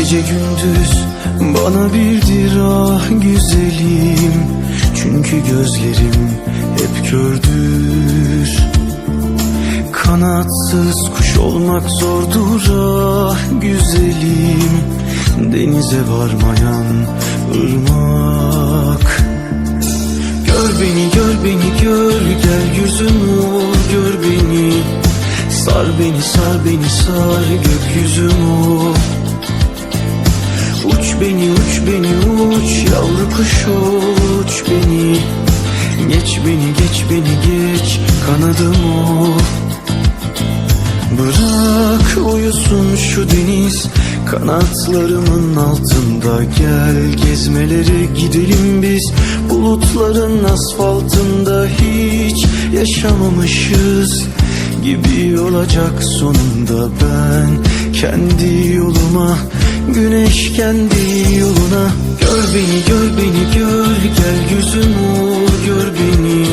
Gece gündüz bana birdir ah güzelim. Çünkü gözlerim hep kördür. Kanatsız kuş olmak zordur ah güzelim. Denize varmayan ırmak. Gör beni gör beni gör gel yüzümü gör beni. Sar beni sar beni sar gökyüzümü Uç beni uç beni uç. Yavru kuş uç beni. Geç beni geç beni geç. Kanadımı Bırak uyusun şu deniz. Kanatlarımın altında Gel. Gezmelere gidelim biz. Bulutların asfaltında Hiç yaşamamışız Gibi olacak sonunda ben Kendi yoluma Güneş kendi yoluna. Gör beni gör beni gör. Gel yüzümü vur, gör beni.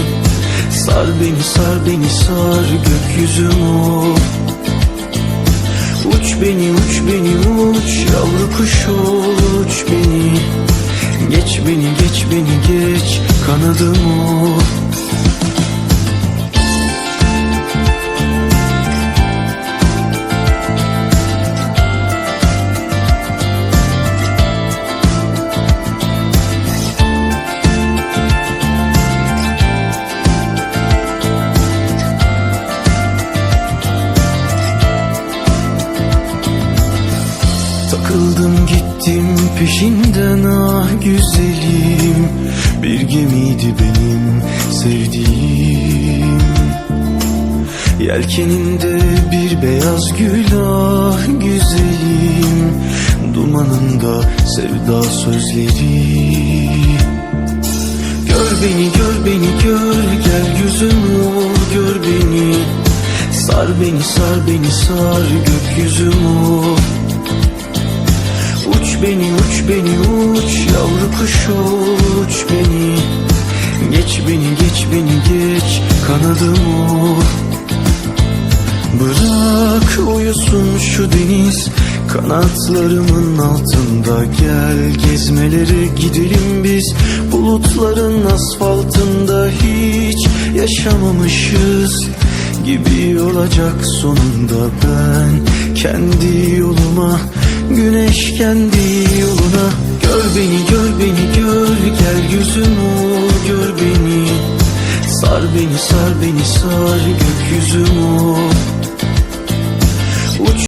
Sar beni sar beni sar. Gökyüzümü Uç beni uç beni uç. Yavru kuş uç beni. Geç beni geç beni geç. Kanadımı Takıldım gittim peşinden ah güzelim. Bir gemiydi benim sevdiğim. Yelkeninde bir beyaz gül ah güzelim. Dumanında sevda sözleri. Gör beni gör beni gör gel yüzümü vur gör beni. Sar beni sar beni sar gökyüzümü Uç beni uç beni uç. Yavru kuş uç beni. Geç beni geç beni geç. Kanadımı Bırak uyusun şu deniz. Kanatlarımın altında Gel. Gezmelere gidelim biz. Bulutların asfaltında Hiç yaşamamışız Gibi olacak sonunda ben Kendi yoluma Güneş kendi beni gör beni gör. Gel yüzümü vur, gör beni. Sar beni sar beni sar. Gökyüzümü Uç